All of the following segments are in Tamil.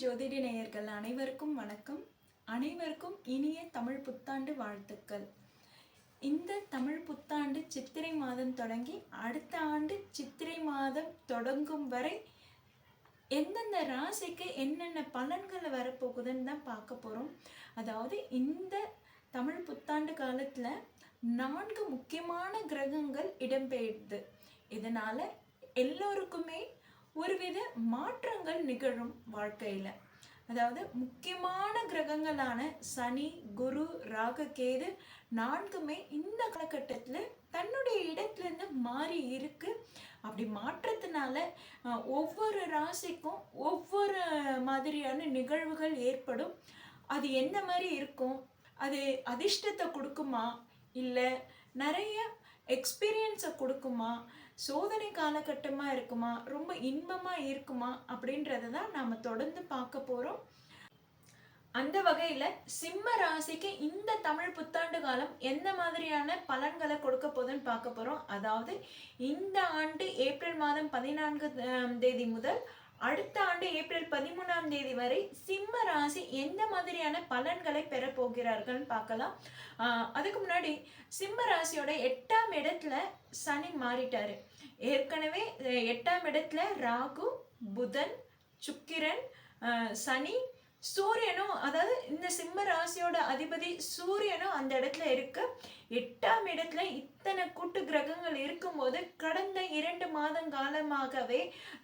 ஜோதிட நேயர்கள் அனைவருக்கும் வணக்கம். அனைவருக்கும் இனிய தமிழ் புத்தாண்டு வாழ்த்துக்கள். இந்த தமிழ் புத்தாண்டு சித்திரை மாதம் தொடங்கி அடுத்த ஆண்டு சித்திரை மாதம் தொடங்கும் வரை எந்தெந்த ராசிக்கு என்னென்ன பலன்கள் வரப்போகுதுன்னு தான் பார்க்க போகிறோம் அதாவது இந்த தமிழ் புத்தாண்டு காலத்தில் நான்கு முக்கியமான கிரகங்கள் இடம்பெயர்து. இதனால் எல்லோருக்குமே ஒருவித மாற்றங்கள் நிகழும் வாழ்க்கையில். அதாவது முக்கியமான கிரகங்களான சனி குரு ராககேது நான்குமே இந்த காலகட்டத்தில் தன்னுடைய இடத்துலேருந்து மாறி இருக்கு. அப்படி மாற்றத்தினால ஒவ்வொரு ராசிக்கும் ஒவ்வொரு மாதிரியான நிகழ்வுகள் ஏற்படும். அது என்ன மாதிரி இருக்கும்? அது அதிர்ஷ்டத்தை கொடுக்குமா? இல்லை நிறைய எக்ஸ்பீரியன்ஸை கொடுக்குமா? சோதனை காலகட்டமாக இருக்குமா? ரொம்ப இன்பமாக இருக்குமா? அப்படின்றத தான் நாம் தொடர்ந்து பார்க்க போகிறோம் அந்த வகையில் சிம்ம ராசிக்கு இந்த தமிழ் புத்தாண்டு காலம் எந்த மாதிரியான பலன்களை கொடுக்க போகுதுன்னு பார்க்க போகிறோம் அதாவது இந்த ஆண்டு ஏப்ரல் மாதம் பதினான்கு தேதி முதல் அடுத்த ஆண்டு ஏப்ரல் பதிமூணாம் தேதி வரை சிம்ம ராசி எந்த மாதிரியான பலன்களை பெற போகிறார்கள்னு பார்க்கலாம். அதுக்கு முன்னாடி சிம்ம ராசியோட எட்டாம் இடத்துல சனி மாறிட்டாரு. ஏற்கனவே எட்டாம் இடத்துல ராகு புதன் சுக்கிரன் சனி சூரியனும் அதாவது இந்த சிம்ம ராசியோட அதிபதி சூரியனும் அந்த இடத்துல இருக்கு. எட்டாம் இடத்துல இத்தனை கூட்டு கிரகங்கள் இருக்கும்போது கடந்த இரண்டு மாதம் காலமாகவே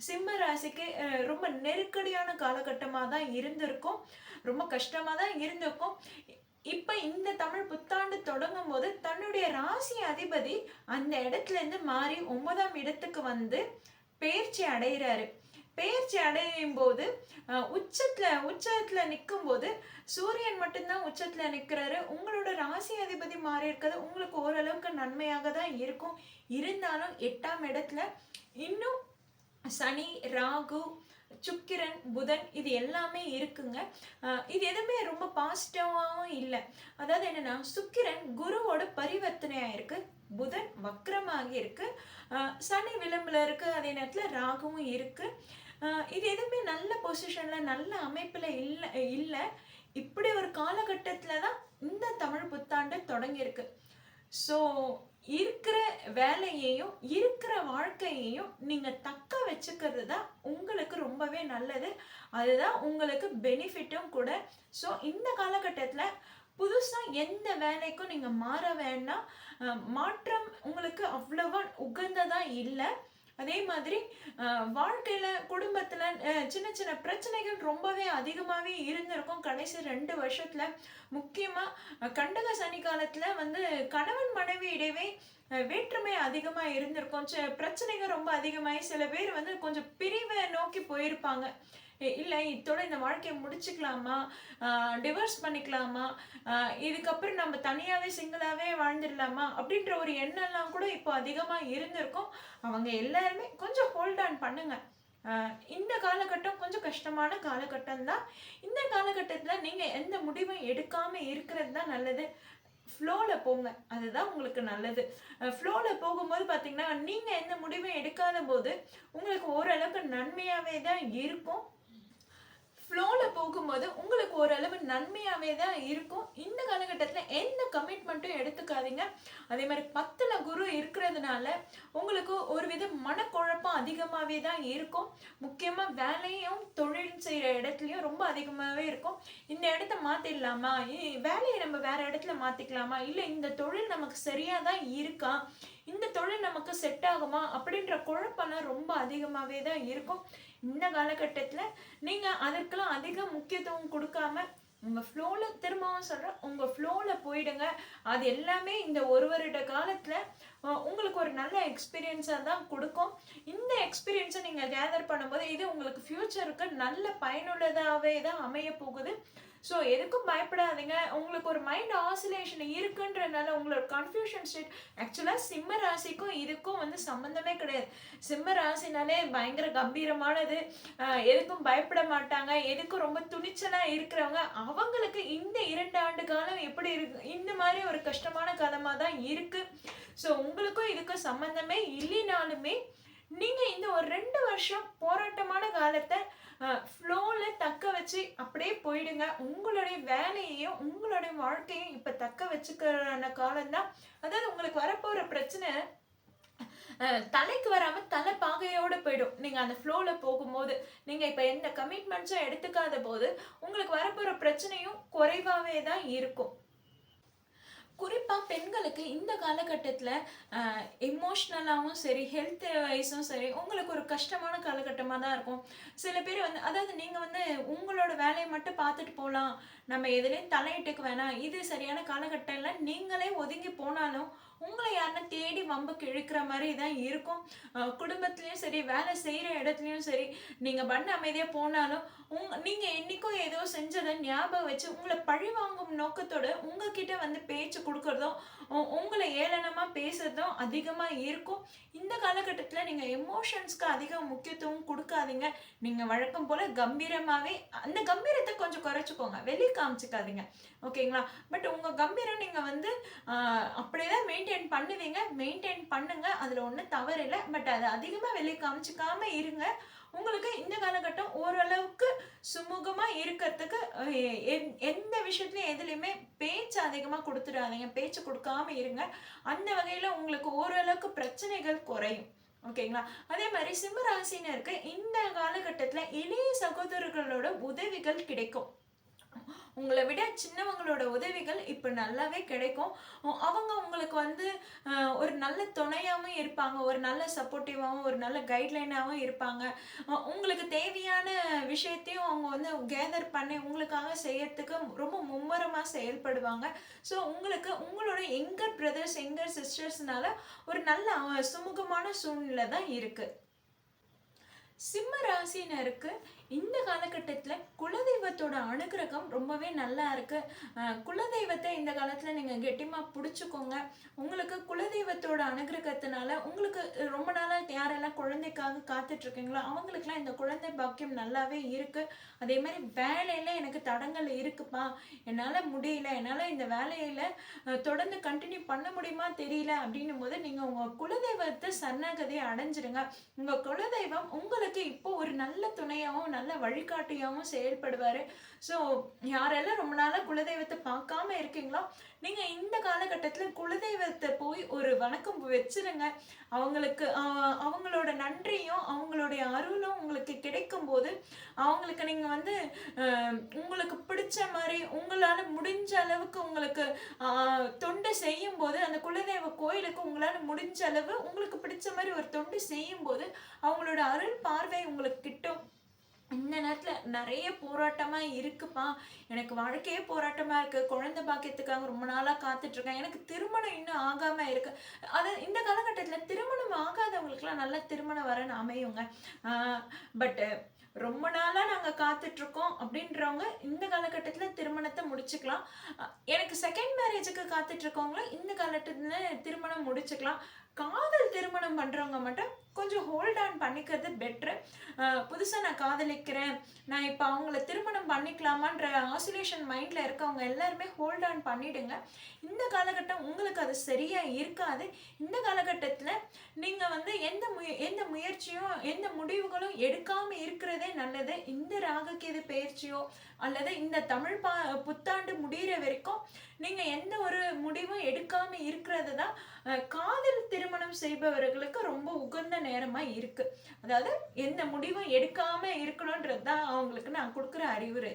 சிம்ம ராசிக்கு ரொம்ப நெருக்கடியான காலகட்டமாக தான் இருந்திருக்கும். ரொம்ப கஷ்டமாக தான் இருந்திருக்கும். இப்போ இந்த தமிழ் புத்தாண்டு தொடங்கும் போது தன்னுடைய ராசி அதிபதி அந்த இடத்துல இருந்து மாறி ஒன்பதாம் இடத்துக்கு வந்து பயிற்சி அடைகிறாரு. பெயர்ச்சி அடையும் போது உச்சத்தில் உச்சத்தில் நிற்கும் போது சூரியன் மட்டும்தான் உச்சத்தில் நிற்கிறாரு உங்களோட ராசி அதிபதி மாறி இருக்கிறது உங்களுக்கு ஓரளவுக்கு நன்மையாக தான் இருக்கும். இருந்தாலும் எட்டாம் இடத்துல இன்னும் சனி ராகு சுக்கிரன் புதன் இது எல்லாமே இருக்குங்க. இது எதுவுமே ரொம்ப பாசிட்டிவாகவும் இல்லை. அதாவது என்னென்னா சுக்கிரன் குருவோட பரிவர்த்தனையாக இருக்குது புதன் வக்கரமாக இருக்குது சனி விளிம்புல இருக்குது அதே நேரத்தில் ராகுவும் இருக்குது இது எதுவுமே நல்ல பொசிஷனில் நல்ல அமைப்பில் இல்லை இல்லை. இப்படி ஒரு காலகட்டத்தில் தான் இந்த தமிழ் புத்தாண்டு தொடங்கியிருக்கு. ஸோ இருக்கிற வேலையையும் இருக்கிற வாழ்க்கையையும் நீங்கள் தக்க வச்சுக்கிறது தான் உங்களுக்கு ரொம்பவே நல்லது. அதுதான் உங்களுக்கு பெனிஃபிட்டும் கூட. ஸோ இந்த காலகட்டத்தில் புதுசாக எந்த வேலைக்கும் நீங்கள் மாற வேண்டாம். மாற்றம் உங்களுக்கு அவ்வளோவா உகந்ததாக இல்லை. அதே மாதிரி வாழ்க்கையில் குடும்பத்தில் சின்ன சின்ன பிரச்சனைகள் ரொம்பவே அதிகமாகவே இருந்திருக்கும். கடைசி ரெண்டு வருஷத்தில். முக்கியமாக கண்டக சனி காலத்தில் வந்து கணவன் மனைவி இடையே வேற்றுமை அதிகமாக இருந்திருக்கும். பிரச்சனைகள் ரொம்ப அதிகமாகி சில பேர் வந்து கொஞ்சம் பிரிவை நோக்கி போயிருப்பாங்க. இல்லை இதோட இந்த வாழ்க்கையை முடிச்சுக்கலாமா? டிவோர்ஸ் பண்ணிக்கலாமா? இதுக்கப்புறம் நம்ம தனியாகவே சிங்கிளாகவே வாழ்ந்துடலாமா? அப்படின்ற ஒரு எண்ணம்லாம் கூட இப்போ அதிகமாக இருந்திருக்கும். அவங்க எல்லாருமே கொஞ்சம் ஹோல்ட் ஆன் பண்ணுங்கள் இந்த காலகட்டம் கொஞ்சம் கஷ்டமான காலகட்டம் தான். இந்த காலகட்டத்தில் நீங்கள் எந்த முடிவும் எடுக்காமல் இருக்கிறது தான் நல்லது. ஃப்ளோவில் போங்க. அதுதான் உங்களுக்கு நல்லது. ஃப்ளோவில் போகும்போது பார்த்தீங்கன்னா நீங்கள் எந்த முடிவும் எடுக்காத போது உங்களுக்கு ஓரளவுக்கு நன்மையாகவே தான் இருக்கும். ஃப்ளோவில் போகும்போது உங்களுக்கு ஓரளவு நன்மையாகவே தான் இருக்கும். இந்த காலகட்டத்தில் எந்த கமிட்மெண்ட்டும் எடுத்துக்காதீங்க. அதே மாதிரி பத்தில் குரு இருக்கிறதுனால உங்களுக்கு ஒரு வித மனக்குழப்பம் அதிகமாகவே தான் இருக்கும். முக்கியமாக வேலையும் தொழில் செய்கிற இடத்துலையும் ரொம்ப அதிகமாகவே இருக்கும். இந்த இடத்த மாற்றிடலாமா வேலையை நம்ம வேற இடத்துல மாற்றிக்கலாமா இல்லை இந்த தொழில் நமக்கு சரியாக தான் இருக்கா? இந்த தொழில் நமக்கு செட் ஆகுமா? அப்படின்ற குழப்பம்லாம் ரொம்ப அதிகமாகவே தான் இருக்கும். இந்த காலகட்டத்தில் நீங்கள் அதற்கெல்லாம் அதிக முக்கியத்துவம் கொடுக்காம உங்கள் ஃப்ளோவில் திரும்பவும் சொல்கிறேன் உங்கள் ஃப்ளோவில் போயிடுங்க. அது எல்லாமே இந்த ஒரு வருட காலத்தில் உங்களுக்கு ஒரு நல்ல எக்ஸ்பீரியன்ஸாக தான் கொடுக்கும். இந்த எக்ஸ்பீரியன்ஸை நீங்கள் கேதர் பண்ணும்போது இது உங்களுக்கு ஃப்யூச்சருக்கு நல்ல பயனுள்ளதாகவே தான் அமைய போகுது ஸோ எதுக்கும் பயப்படாதீங்க. உங்களுக்கு ஒரு மைண்ட் ஆசிலேஷன் இருக்குன்றனால உங்களோட கன்ஃபியூஷன் ஸ்டேட் ஆக்சுவலாக சிம்ம ராசிக்கும் இதுக்கும் வந்து சம்மந்தமே கிடையாது. சிம்ம ராசினாலே பயங்கர கம்பீரமானது. எதுக்கும் பயப்பட மாட்டாங்க. எதுக்கும் ரொம்ப துணிச்சலாக இருக்கிறவங்க. அவங்களுக்கு இந்த இரண்டு ஆண்டு காலம் எப்படி இருக்கு? இந்த மாதிரி ஒரு கஷ்டமான காலமாக தான் இருக்குது ஸோ உங்களுக்கும் இதுக்கும் சம்மந்தமே இல்லைனாலுமே நீங்கள் இந்த ஒரு ரெண்டு வருஷம் போராட்டமான காலத்தை ஃப்ளோவில் தக்க வச்சு அப்படியே போயிடுங்க. உங்களுடைய வேலையையும் உங்களுடைய வாழ்க்கையும் இப்போ தக்க வச்சுக்கிறான காலம்தான். அதாவது உங்களுக்கு வரப்போகிற பிரச்சனை தலைக்கு வராம தலை பாகையோட போயிடும். நீங்க அந்த ஃப்ளோல போகும்போது நீங்க இப்ப எந்த கமிட்மெண்ட்ஸும் எடுத்துக்காத போது உங்களுக்கு வரப்போற பிரச்சனையும் குறைவாவே தான் இருக்கும். குறிப்பாக பெண்களுக்கு இந்த காலகட்டத்தில் எமோஷ்னலாகவும் சரி ஹெல்த் வைஸும் சரி உங்களுக்கு ஒரு கஷ்டமான காலகட்டமாக தான் இருக்கும். சில பேர் வந்து அதாவது நீங்கள் வந்து உங்களோட வேலையை மட்டும் பார்த்துட்டு போகலாம் நம்ம எதுலேயும் தலையிட்டுக்கு வேணாம். இது சரியான காலகட்டம் இல்லை. நீங்களே ஒதுங்கி போனாலும் உங்களை யாருன்னா தேடி வம்புக்கு இழுக்கிற மாதிரி தான் இருக்கும். குடும்பத்துலேயும் சரி வேலை செய்கிற இடத்துலையும் சரி நீங்கள் பண்ண அமைதியாக போனாலும் உங் நீங்கள் என்றைக்கும் ஏதோ செஞ்சதை ஞாபகம் வச்சு உங்களை பழி வாங்கும் நோக்கத்தோடு உங்ககிட்ட வந்து பேச்சு கொடுக்குறதும் உ- உங்களை ஏளனமாக பேசுறதும் அதிகமாக இருக்கும். இந்த காலகட்டத்தில் நீங்கள் எமோஷன்ஸ்க்கு அதிக முக்கியத்துவம் கொடுக்காதீங்க. நீங்கள் வழக்கம் போல் கம்பீரமாகவே அந்த கம்பீரத்தை கொஞ்சம் குறைச்சிக்கோங்க. வெளியே காமிச்சிக்காதீங்க. ஓகேங்களா? பட் உங்கள் கம்பீரம் நீங்கள் வந்து அப்படியே தான் மெயின் மெயின்டைன் பண்ணுவீங்க மெயின்டைன் பண்ணுங்க. அதில் ஒன்றும் தவறு இல்லை. பட் அதை அதிகமாக வெளியே காமிச்சிக்காம இருங்க. உங்களுக்கு இந்த காலகட்டம் ஓரளவுக்கு சுமூகமாக இருக்கிறதுக்கு எந்த விஷயத்துலையும் எதுலையுமே பேச்சு அதிகமாக கொடுத்துடாதீங்க. பேச்சு கொடுக்காம இருங்க. அந்த வகையில் உங்களுக்கு ஓரளவுக்கு பிரச்சனைகள் குறையும். ஓகேங்களா? அதே மாதிரி சிம்மராசினருக்கு இந்த காலகட்டத்தில் இளைய சகோதரர்களோட உதவிகள் கிடைக்கும். உங்களை விட சின்னவங்களோட உதவிகள் இப்போ நல்லாவே கிடைக்கும். அவங்க உங்களுக்கு வந்து ஒரு நல்ல துணையாகவும் இருப்பாங்க ஒரு நல்ல சப்போர்ட்டிவாகவும் ஒரு நல்ல கைட்லைனாகவும் இருப்பாங்க. உங்களுக்கு தேவையான விஷயத்தையும் அவங்க வந்து கேதர் பண்ணி உங்களுக்காக செய்யறதுக்கு ரொம்ப மும்முரமாக செயல்படுவாங்க. ஸோ உங்களுக்கு உங்களோட எங்கர் பிரதர்ஸ் எங்கர் சிஸ்டர்ஸ்னால ஒரு நல்ல சுமூகமான சூழ்நிலை தான் இருக்குது சிம்ம ராசினருக்கு இந்த காலகட்டத்தில் குலதெய்வத்தோட அனுகிரகம் ரொம்பவே நல்லா இருக்கு. குலதெய்வத்தை இந்த காலத்தில் நீங்கள் கெட்டிமாக பிடிச்சிக்கோங்க. உங்களுக்கு குலதெய்வத்தோட அனுகிரகத்தினால உங்களுக்கு ரொம்ப நாளாக யாரெல்லாம் குழந்தைக்காக காத்துட்ருக்கீங்களோ அவங்களுக்குலாம் இந்த குழந்தை பாக்கியம் நல்லாவே இருக்கு. அதே மாதிரி வேலையில் எனக்கு தடங்கள் இருக்குப்பா. என்னால் முடியல என்னால் இந்த வேலையில் தொடர்ந்து கண்டினியூ பண்ண முடியுமா தெரியல அப்படின்னும் போது நீங்கள் உங்கள் குலதெய்வத்தை சரணாகதியை அடைஞ்சிருங்க. உங்கள் குலதெய்வம் உங்களுக்கு இப்போ ஒரு நல்ல துணையாகவும் நல்ல வழிகாட்டியாகவும் செயல்படுவார். ஸோ யாரெல்லாம் ரொம்ப நாளாக குலதெய்வத்தை பார்க்காம இருக்கீங்களோ நீங்கள் இந்த காலகட்டத்தில் குலதெய்வத்தை போய் ஒரு வணக்கம் வச்சிருங்க. அவங்களுக்கு அவங்களோட நன்றியும் அவங்களுடைய அருளும் உங்களுக்கு கிடைக்கும் போது அவங்களுக்கு நீங்கள் வந்து உங்களுக்கு பிடிச்ச மாதிரி உங்களால் முடிஞ்ச அளவுக்கு உங்களுக்கு தொண்டு செய்யும் போது அந்த குலதெய்வ கோயிலுக்கு உங்களால் முடிஞ்ச அளவு உங்களுக்கு பிடிச்ச மாதிரி ஒரு தொண்டு செய்யும் போது அவங்களோட அருள் பார்வை உங்களுக்கு கிட்டும். இந்த நேரத்தில் நிறைய போராட்டமாக இருக்குப்பா. எனக்கு வாழ்க்கையே போராட்டமாக இருக்குது குழந்தை பாக்கியத்துக்காக ரொம்ப நாளாக காத்துட்ருக்கேன். எனக்கு திருமணம் இன்னும் ஆகாமல் இருக்கு. அது இந்த காலகட்டத்தில் திருமணம் ஆகாதவங்களுக்குலாம் நல்ல திருமணம் வரன்னு அமையுங்க. பட்டு ரொம்ப நாளாக நாங்கள் காத்துட்ருக்கோம் அப்படின்றவங்க இந்த காலகட்டத்தில் திருமணத்தை முடிச்சுக்கலாம். எனக்கு செகண்ட் மேரேஜுக்கு காத்துட்ருக்கவங்களும் இந்த காலகட்டத்தில் திருமணம் முடிச்சுக்கலாம். காதல் திருமணம் பண்ணுறவங்க மட்டும் கொஞ்சம் ஹோல்ட் ஆன் பண்ணிக்கிறது பெட்ரு புதுசாக நான் காதலிக்கிறேன். நான் இப்போ அவங்கள திருமணம் பண்ணிக்கலாமான்ற ஆசிலேஷன் மைண்டில் இருக்கவங்க எல்லாருமே ஹோல்ட் ஆன் பண்ணிடுங்க. இந்த காலகட்டம் உங்களுக்கு அது சரியாக இருக்காது. இந்த காலகட்டத்தில் நீங்கள் வந்து எந்த முய எந்த முயற்சியும் எந்த முடிவுகளும் எடுக்காமல் இருக்கிறதே நல்லது இந்த ராகக்கேது பயிற்சியோ அல்லது இந்த தமிழ் பா புத்தாண்டு முடிகிற வரைக்கும் நீங்கள் எந்த ஒரு முடிவும் எடுக்காமல் இருக்கிறது தான் காதல் திருமணம் செய்பவர்களுக்கு ரொம்ப உகந்த நேரமாக இருக்குது அதாவது எந்த முடிவும் எடுக்காமல் இருக்கணுன்றது தான் அவங்களுக்கு நான் கொடுக்குற அறிவுரை.